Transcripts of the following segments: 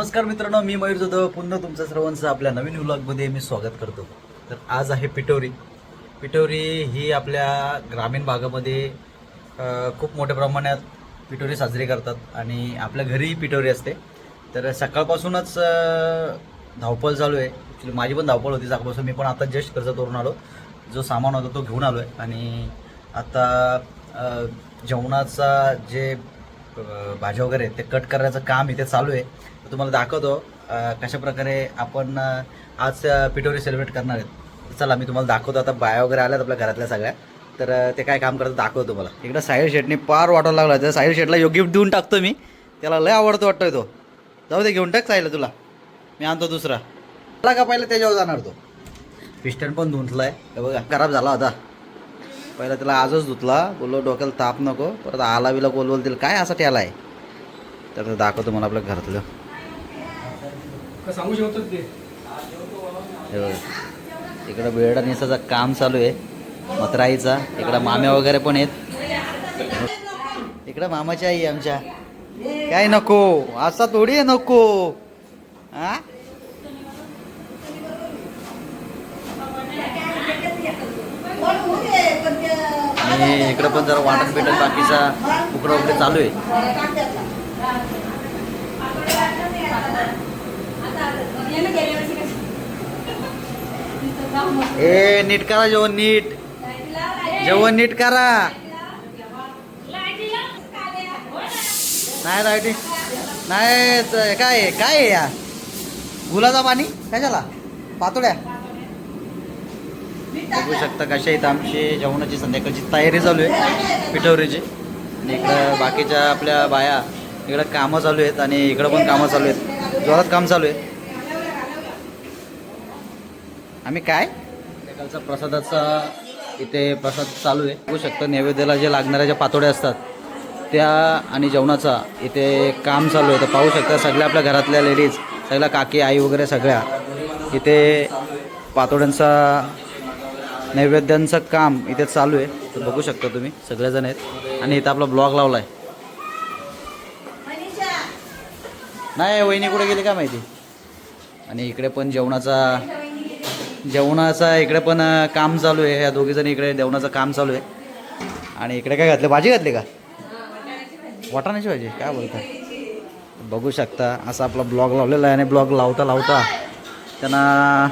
नमस्कार मित्रांनो मी मयूर जाधव. पुन्हा तुमचं सर्वांचं आपल्या नवीन व्लॉगमध्ये मी स्वागत करतो. तर आज आहे पिटोरी पिटोरी ही आपल्या ग्रामीण भागामध्ये खूप मोठ्या प्रमाणात पिटोरी साजरी करतात आणि आपल्या घरीही पिटोरी असते. तर सकाळपासूनच धावपळ चालू आहे. ॲक्च्युली माझी पण धावपळ होती. सकाळपासून मी पण आता जस्ट कर्जतवरून आलो. जो सामान होता तो घेऊन आलो आहे आणि आता जेवणाचा जे भाज्या वगैरे ते कट करायचं काम इथे चालू आहे. तुम्हाला दाखवतो कशाप्रकारे कशा प्रकारे आपण आज पिठोरी सेलिब्रेट करणार आहेत. चला मी तुम्हाला दाखवतो. आता बाया वगैरे आल्यात आपल्या घरातल्या सगळ्या. तर ते काय काम करतात दाखवतो तुम्हाला. इकडं साहिल शेटने पार वाटायला लागला. तर साहिल शेटला योग्य गिफ्ट देऊन टाकतो मी. त्याला लय आवडतो वाटतोय तो. जाऊ दे घेऊन टाक साहिल तुला. मी आणतो दुसरा. मला का पहिला? त्याच्यावर जाणार तो. पिस्टन पण धुंतला आहे बघा खराब झाला होता पहिला त्याला आजच धुतला. बोललो डोक्याला ताप नको. परत आला बिला बोलवल तिला काय असा त्याला आहे तर दाखवतो मला आपल्या घरातलं. सांगू शकतो ते इकडं बेडा नेसाचं काम चालू आहे. मत्राईचा इकडं माम्या वगैरे पण आहेत. इकडं मामाची आई आहे आमच्या. काय नको? असा थोडी आहे नको. हा आणि इकडं पण जरा वाटण पेटण बाकीचा उकडा वगैरे चालू आहे. ए नीट करा जेवण नीट. जेवण नीट करा. नाही लाईटी. नाही काय? काय आहे या? गुलाचा पाणी कशाला? पातोड्या बघू शकता कशा इथं आमची जेवणाची संध्याकाळची तयारी चालू आहे पिठवरीची. आणि इकडं बाकीच्या आपल्या बाया इकडं कामं चालू आहेत आणि इकडं पण कामं चालू आहेत. जोरात काम चालू आहे आम्ही काय? कालचा प्रसादाचा इथे प्रसाद चालू आहे. बघू शकतं नैवेद्याला जे लागणाऱ्या ज्या पातोड्या असतात त्या आणि जेवणाचा इथे काम चालू आहे. तर पाहू शकता सगळ्या आपल्या घरातल्या लेडीज सगळ्या काकी आई वगैरे सगळ्या इथे पातोड्यांचा नैवेद्यांचं काम इथे चालू आहे. तर बघू शकता तुम्ही सगळेजण आहेत. आणि इथं आपला ब्लॉग लावला आहे नाही वहिनी कुठे गेली का माहिती? आणि इकडे पण जेवणाचा जेवणाचा इकडे पण काम चालू आहे. ह्या दोघीजण इकडे जेवणाचं काम चालू आहे. आणि इकडे काय घातलं? भाजी घातली का? वाटाण्याची भाजी? काय बोलता? बघू शकता. असा आपला ब्लॉग लावलेला आहे आणि ब्लॉग लावता लावता त्यांना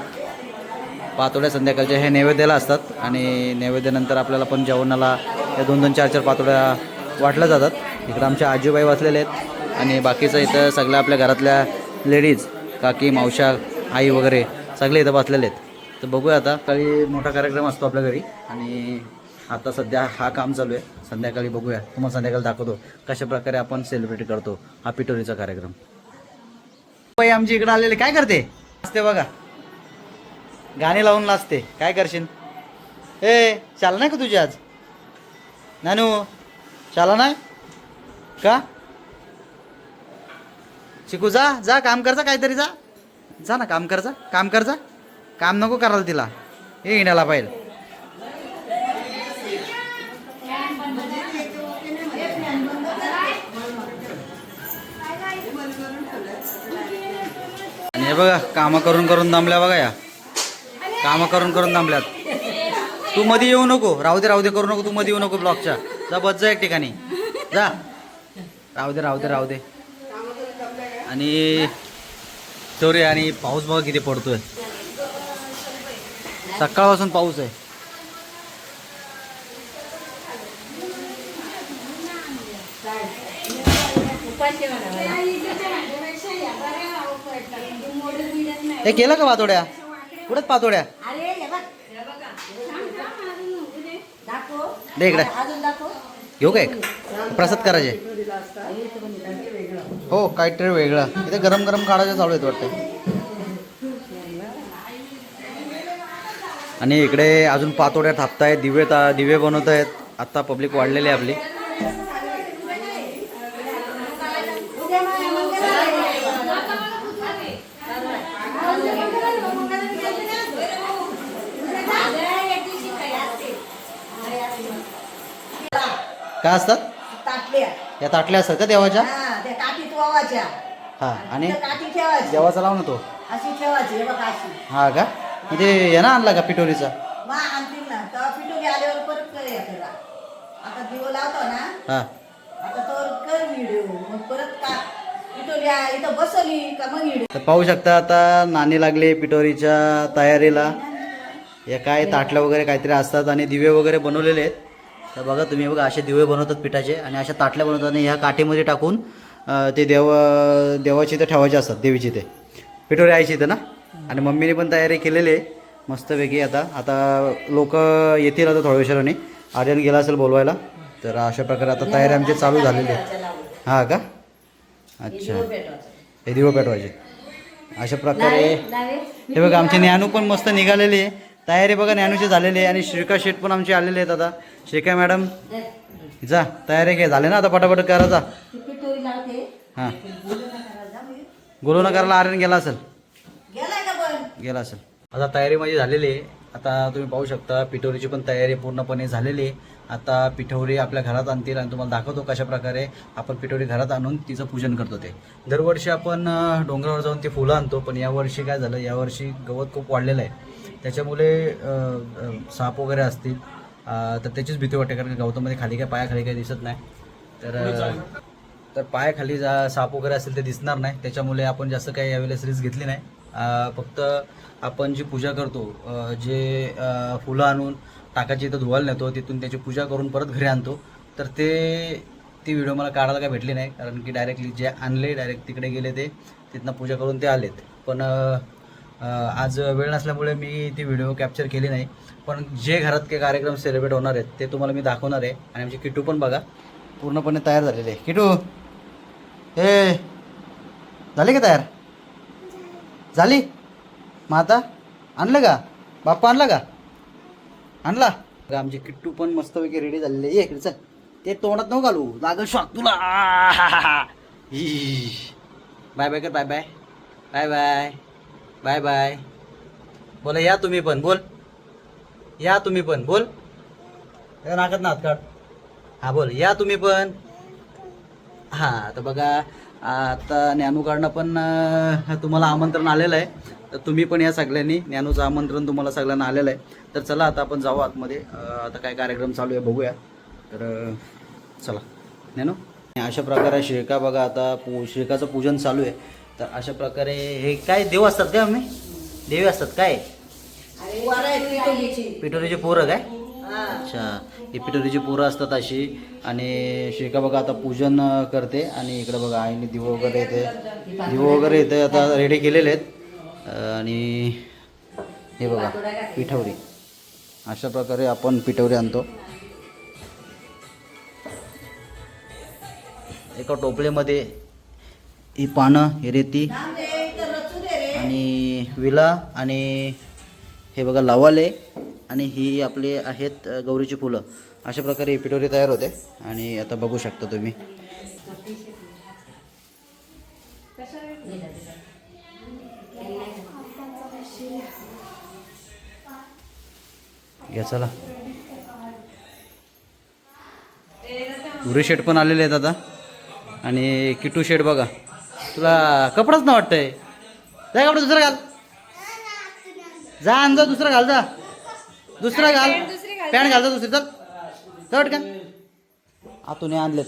पातोड्या संध्याकाळच्या हे नैवेद्याला असतात. आणि नैवेद्यानंतर आपल्याला पण जेवणाला या दोन दोन चार चार पातोड्या वाटल्या जातात. इकडं आमच्या आजीबाई वाचलेले आहेत. आणि बाकीचं इथं सगळ्या आपल्या घरातल्या लेडीज काकी मावशा आई वगैरे सगळे इथं बसलेले आहेत. तर बघूया आता काही मोठा कार्यक्रम असतो आपल्या घरी. आणि आता सध्या हा काम चालू आहे. संध्याकाळी बघूया. तुम्हाला संध्याकाळी दाखवतो कशा प्रकारे आपण सेलिब्रेट करतो हा पिटोरीचा कार्यक्रम. बाई आमची इकडे आलेले काय करते? असते बघा. गाणी लावून लाजते काय करशील? ए चाल नाही का तुझी आज? नानू चाला नाही का? शिकू जा जा काम करजा काहीतरी जा. जा ना काम करजा काम करजा काम नको करायला तिला. हे येण्याला पाहिजे आणि हे बघा कामं करून करून दमल्या बघा या. कामं करून करून दमल्यात. तू मध्ये येऊ नको. राहू दे राहू दे करू नको. तू मध्ये येऊ नको ब्लॉकच्या जा बस जा एक ठिकाणी. जा. राहू दे राहू दे राहू दे. आणि चोरी आणि पाऊस बघा किती पडतोय. सकाळपासून पाऊस आहे. हे केलं का पातोड्या? कुठेच पातोड्या? दे इकडे. घेऊ का एक? प्रसाद करायचे. हो काहीतरी वेगळं. इथे गरम गरम काढायचं चालू आहेत वाटतं. आणि इकडे अजून पातोड्या थापतायत दिवे ता दिवे बनवत आहेत आत्ता पब्लिक वाढलेली आहे आपली. काय असतात? ताटल्या या ताटल्या असतात का देवाच्या? हा हा आणि? इथं काठी ठेवायची. देवाचा लाव ना तो अशी ठेवायची हे बघा अशी. हा का? म्हणजे यानं आणला का पिटोरीचा मग आणतील ना. तेव्हा पिटुली आल्यावर परत कर या करा आता दिवो लावतो ना. हा. आता तर कर व्हिडिओ. मग परत का? पिटोली आ- इथं बसवली का मग व्हिडिओ? तर पाहू शकता आता नाणी लागले पिटोरीच्या तयारीला. या काय ताटलं वगैरे काहीतरी असतात आणि दिवे वगैरे बनवलेले आहेत. तर बघा तुम्ही बघा असे दिवे बनवतात पिठाचे आणि अशा ताटल्या बनवतात आणि ह्या काठीमध्ये टाकून ते देव देवाची इथं ठेवायचे असतात देवीची ते पिठोरी आईची इथं ना? आणि मम्मीने पण तयारी केलेली आहे. मस्तपैकी आता आता लोक येतील आता थोड्या वेळाने आर्यन गेला असेल बोलवायला तर अशा प्रकारे आता तयारी आमची चालू झालेली आहे. हां का? अच्छा. हे दिवं पेटवायचे. अशा प्रकारे हे बघा आमचे ज्ञानू पण मस्त निघालेली आहे. तयारी बघा ज्ञानूची झालेली आहे आणि श्रीका शेठ पण आमचे आलेले आहेत आता. श्रीका मॅडम जा तयारी घे. झाले ना आता पटापट करा जा हां. गोलवणं आर्यन गेला असेल. गेला असेल. आता तयारी माझी झालेली आहे. आता तुम्ही पाहू शकता पिठोरीची पण तयारी पूर्णपणे झालेली आहे. आता पिठोरी आपल्या घरात आणतील आणि तुम्हाला दाखवतो कशा प्रकारे आपण पिठोरी घरात आणून तिचं पूजन करतो ते. दरवर्षी आपण डोंगरावर जाऊन ती फुलं आणतो पण यावर्षी काय झालं यावर्षी गवत खूप वाढलेलं आहे. त्याच्यामुळे साप वगैरे असतील तर त्याचीच भीती वाटते कारण की गवतामध्ये खाली काय पायाखाली काय दिसत नाही. तर तर पायाखाली जा साप वगैरे असेल ते दिसणार नाही. त्याच्यामुळे आपण जास्त काही यावेळेस रिस्क घेतली नाही. फक्त आपण जी पूजा करतो जे फुलं आणून टाकाची इथं धुवायला नेतो तिथून त्याची पूजा करून परत घरी आणतो. तर ते ती व्हिडिओ मला काढायला काय भेटली नाही. कारण की डायरेक्टली जे आणले डायरेक्ट तिकडे गेले ते तिथनं पूजा करून ते आलेत. पण आज वेळ नसल्यामुळे मी ती व्हिडिओ कॅप्चर केली नाही. पण जे घरात काही कार्यक्रम सेलिब्रेट होणार आहेत ते तुम्हाला मी दाखवणार आहे. आणि आमची किटू पण बघा पूर्णपणे तयार झालेले आहे. किटू हे झाली का तयार? झाली? मग आता आणलं का? बाप्पा आणला का? आणला. का आमची किट्टू पण मस्तपैकी रेडी झालेली आहे. ये इकडे चल. ते तोंडात नव्हतं घालू. लागल शॉक तुला. बाय बाय कर bye bye bye bye bye bye बोला या तुम्ही पण. बोल. या तुम्ही पण बोल. त्याच्या नाकात ना हात हा बोल. या तुम्ही पण. हा तर बघा आता ज्ञानूकडनं पण तुम्हाला आमंत्रण आलेलं आहे. तर तुम्ही पण या सगळ्यांनी. ज्ञानूचं आमंत्रण तुम्हाला सगळ्यांना आलेलं आहे. तर चला आता आपण जाऊ आतमध्ये. आता काय कार्यक्रम चालू आहे बघूया. तर चला. ज्ञानू? अशा प्रकारे श्रीका बघा आता पू श्रीकाचं पूजन चालू आहे. तर अशा प्रकारे हे काय देव असतात का आम्ही? देवी असतात काय? पिठोरीचे पोरं काय? अच्छा. ही पिठोरीची पोरं असतात अशी. आणि शेका बघा आता पूजन करते. आणि इकडे बघा आईने दिवं वगैरे येते दिवो वगैरे येते आता रेडी केलेले आहेत. आणि हे बघा पिठवरी. अशा प्रकारे आपण पिठवरी आणतो. एका टोपलीमध्ये ही पानं ही रेती आणि विला आणि हे बघा लावाले आणि ही आपली आहेत गौरीची फुलं. अशा प्रकारे ही पिठोरी तयार होते. आणि आता बघू शकता तुम्ही. घ्या चला. गुरु शेड पण आलेले आहेत आता. आणि किटू शेड बघा. तुला कपडाच ना वाटतंय. काय कपडा दुसरं घाल. जा आण जा दुसरा घाल जा. दुसरा घाल. पॅन्ट घाल. जा दुसरी. चल. चढ का आतून हे आणलेत.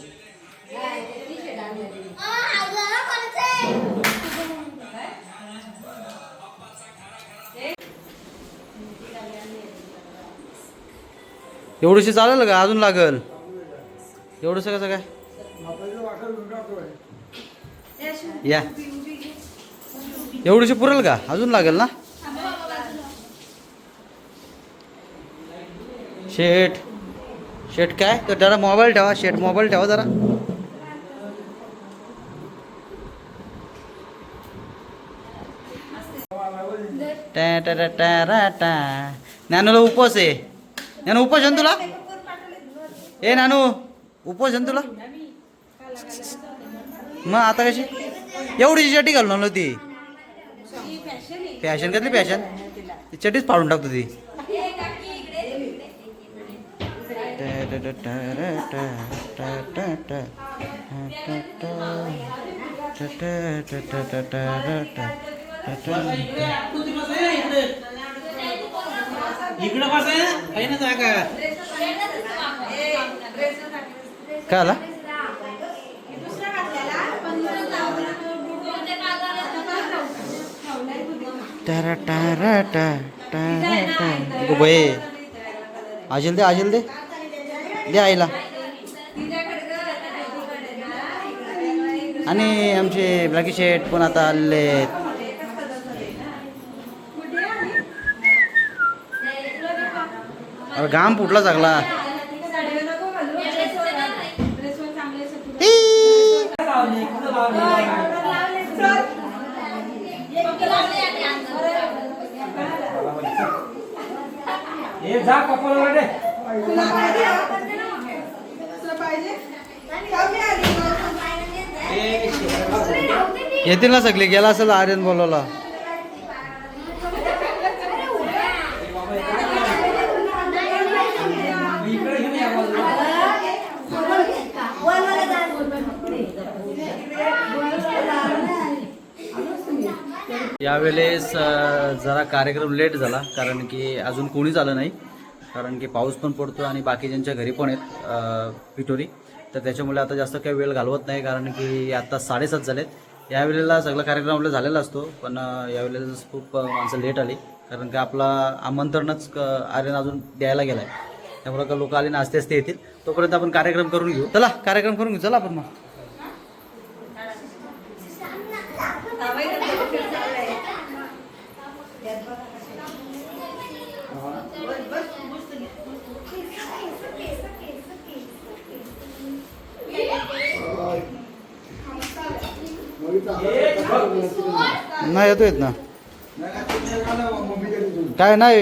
एवढीशी चालेल का? अजून लागल. एवढंसं कसं काय? या. एवढीशी पुरेल का? अजून लागेल ना? शेठ. शेठ काय? तर जरा मोबाईल ठेवा शेठ. मोबाईल ठेवा जरा. टा टा टा टा रा टा. नानूला उपवास आहे. नानू उपवास आहे तुला? ए नानू उपवास आहे तुला? मग आता कशी? एवढीची चटी घालून आणली ती फॅशन कसली फॅशन ती चटीच फाडून टाकतो ती. इकडं बस आहे ना जागा काय आला टारा टारा. टा टारा टा गो बाई आजील दे आजील दे. दे आईला. आणि आमचे ब्लॅकी शेट पण आता आलेले आहेत. अरे घाम फुटला सगळा हे जा कपाला वाटे येतील ना सगळे गेला असेल आर्यन बोलवला यावेळेस जरा कार्यक्रम लेट झाला कारण की अजून कोणीच आलं नाही कारण की पाऊस पण पडतो आणि बाकीच्यांच्या घरी पण आहेत पिटोरी तर त्याच्यामुळे आता जास्त काही वेळ घालवत नाही कारण की आता साडेसात झालेत. यावेळेला सगळा कार्यक्रम आपला झालेला असतो पण यावेळेला खूप माणसं लेट आली कारण की आपला आमंत्रणच क- आर्यन अजून द्यायला गेलाय. त्यामुळे का लोक आले ना आस्ते आस्ते येतील तोपर्यंत आपण कार्यक्रम करून घेऊ. चला कार्यक्रम करून घेऊ. चला आपण मग. नाही येतो येत ना. काय नाही.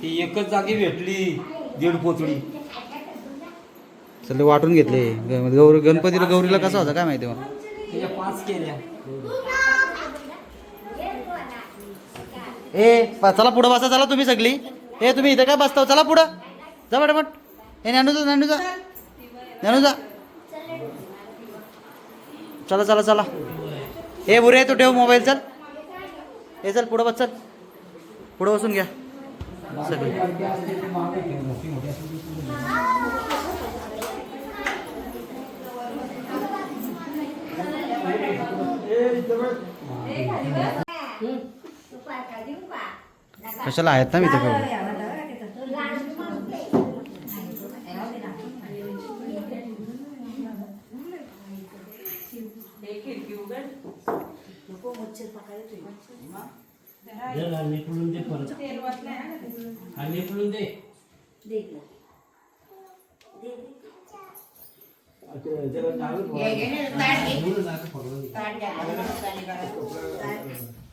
ती एकच जागी भेटली दीड पोतळी. चल वाटून घेतले. गौरी गणपतीला गौरीला कसा होता काय माहिती मग? पाच केल्या. ए प- चला पुढं बसा चला तुम्ही सगळी. ए तुम्ही इथे काय बसता चला पुढं. जा पटापट. हे ज्ञानू जा ज्ञानू जा ज्ञानू जा चला चला चला. ए बुरे तू ठेव मोबाईल चल. ए चल पुढं बस चल. पुढं बसून घ्या. सगळी. कशाला आहेत ना मी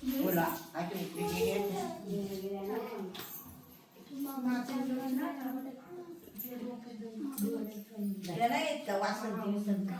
बोला. येत वासन दिवसन पुढे.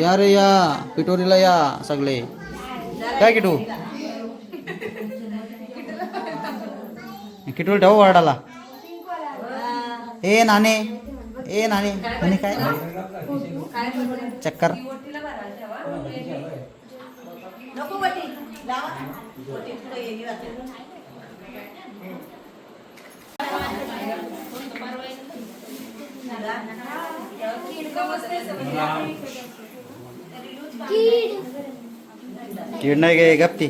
या रे या पिटोरीला या सगळे. काय किटू? किटोरी ठेव वाडाला. ए नाणे ए नाणे नाणे काय? चक्कर नको वटी लावा वटी पुढे येईल वाटतं. कीड नाही गे गप्ती.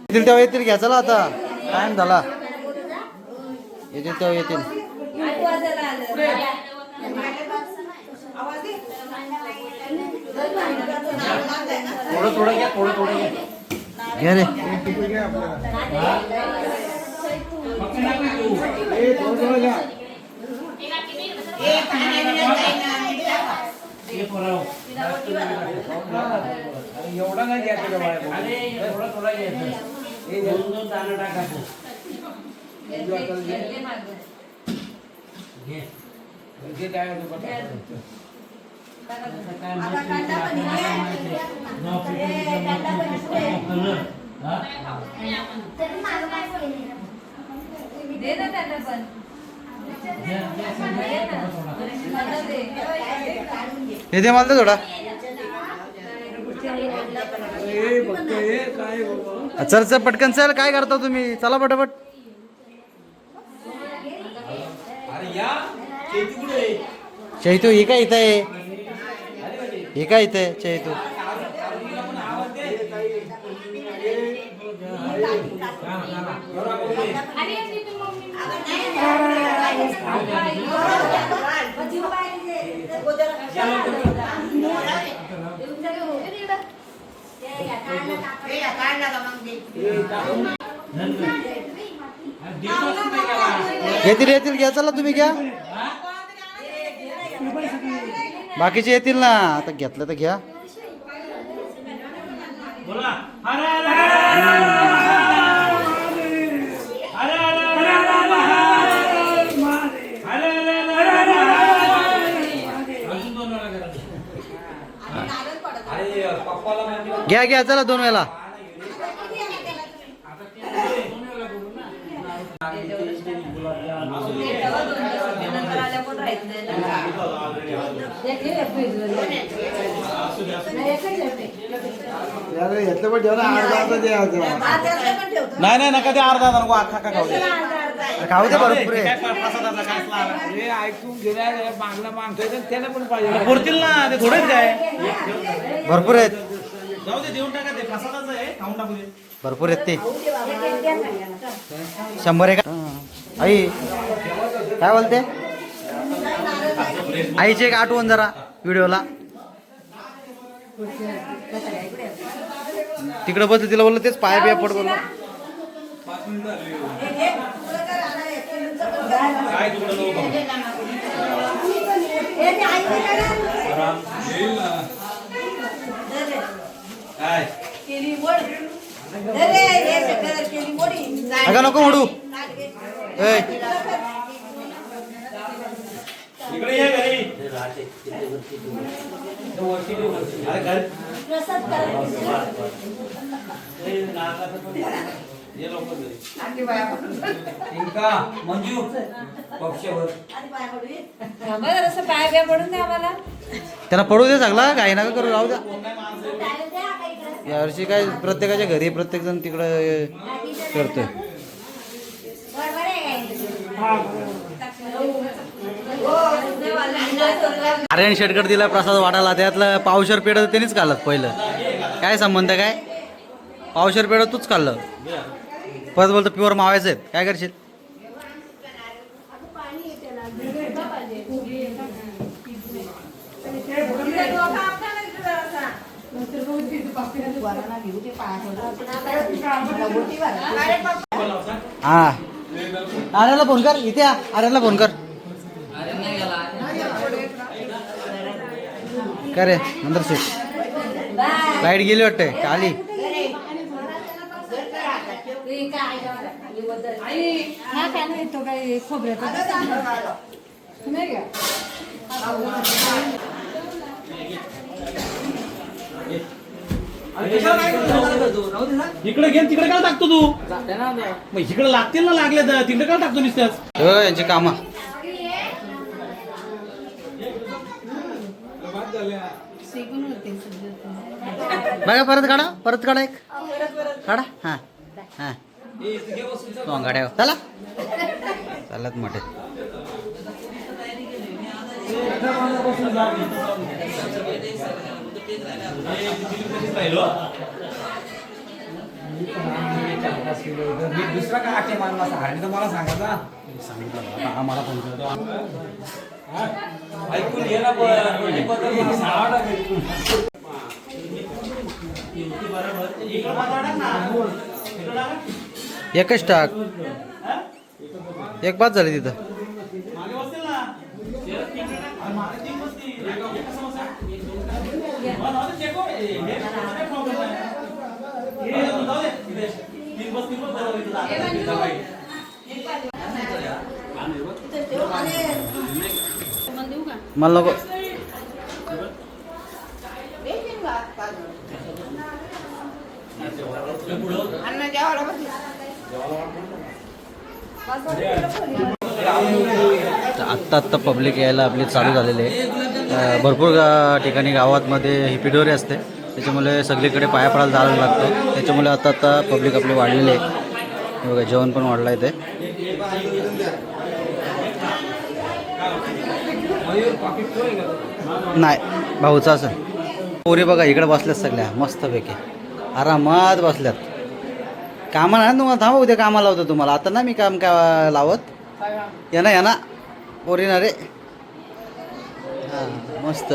येतील तेव्हा येतील घ्या चला आता. टाइम झाला. येतील तेव्हा येतील. आवाज दे. थोडं थोडं घ्या थोडं थोडं घ्या. घ्या रे. थोडं थोडं घ्या ए, पाण्याने नाही जायना. हे पोराव. अरे, एवढा नाही घ्यायचं? अरे थोडा थोडा घ्यायचं. हे दोन दोन दाणं टाकायचं घे. काय होतं. हा? दे ना त्यांना पण. हे दे मला थोडा. चल चल पटकन चल. काय करता तुम्ही? चला पटापट. चैतू ही काय इथं आहे? ही काय इथं चैतू हा, हा. जरा करू दे. दिवस कुठे गेला? येतील येतील घ्या चला तुम्ही घ्या बाकीचे येतील ना आता घेतलं तर घ्या घ्या घ्या चला दोन वेळेला नंतर आल्यावर राहत नाही हा, त्यातलं पण ठेवतो. नाही नाही नका ते अर्धा नको अख्खा खाऊ दे. खाऊ दे भरपूर आहे. हे ऐकून गेल्या मागला तर त्याला पण पाहिजे. पुरतील ना ते थोडेच काय भरपूर आहेत. जाऊ दे देऊन टाका ते. प्रसादाचं आहे खाऊन टाकू दे. भरपूर आहेत ते. शंभर आहे का आई काय बोलते? आईची एक आठवण जरा व्हिडिओला. तिकडे बस तिला बोललं तेच पाया बिया पड बोललो. नको हे अगं नको म्हणू इकडे ये घरी. अरे घर प्रसाद करा. ये लवकर घरी इंका मंजू पक्षावर पाया पडू ये. थांबा जरासं पाय बिया पडून द्या आम्हाला. त्याला पडू दे सगळा काही नका करू राहू द्या. यावर्षी काय प्रत्येकाच्या घरी प्रत्येक जण तिकडं करतोय. आर्यन शेटकर दिला प्रसाद वाटायला. त्यातलं पावशर पेढ त्यांनीच खाल्लं पहिलं. काय संबंध काय? पावशर पेढ तूच खाल्लं. परत बोलतो प्युअर मावायचं आहेत. काय करशील? हा. आर्याला फोन कर. इथे आर्याला फोन कर. करे रे? नंतर सुट लाइट गेली वाटते खाली इकडे घे तिकडे काय टाकतो तू? मग इकडे लागतील ना लागले तिकडे काय टाकतो नुसत्याच हो, यांची कामं. बघा परत काढा परत काढा एक. काढा. हां हां. गाड्या चला. चालत मोठे. दुसरा काय मानला मला सांगायचा? आम्हाला ऐकून घे ना एकच टाक. एक बाद झाली तिथं. मला नको. आत्ता आत्ता पब्लिक यायला आपली चालू झालेली आहे. भरपूर ठिकाणी गावातमध्ये ही असते. त्याच्यामुळे सगळीकडे पाया पडायला जायला लागतं. त्याच्यामुळे आता आता पब्लिक आपली वाढलेली आहे. बघा जेवण पण वाढलं आहे ते नाही भाऊचा असं. पोरी बघा इकडे बसल्यात सगळ्या मस्तपैकी. आरामात बसल्यात. कामा ना तुम्हाला थांबा उद्या कामाला लावतो तुम्हाला. आता ना मी काम का लावत? या ना या ना. पोरी ना रे. हां मस्त.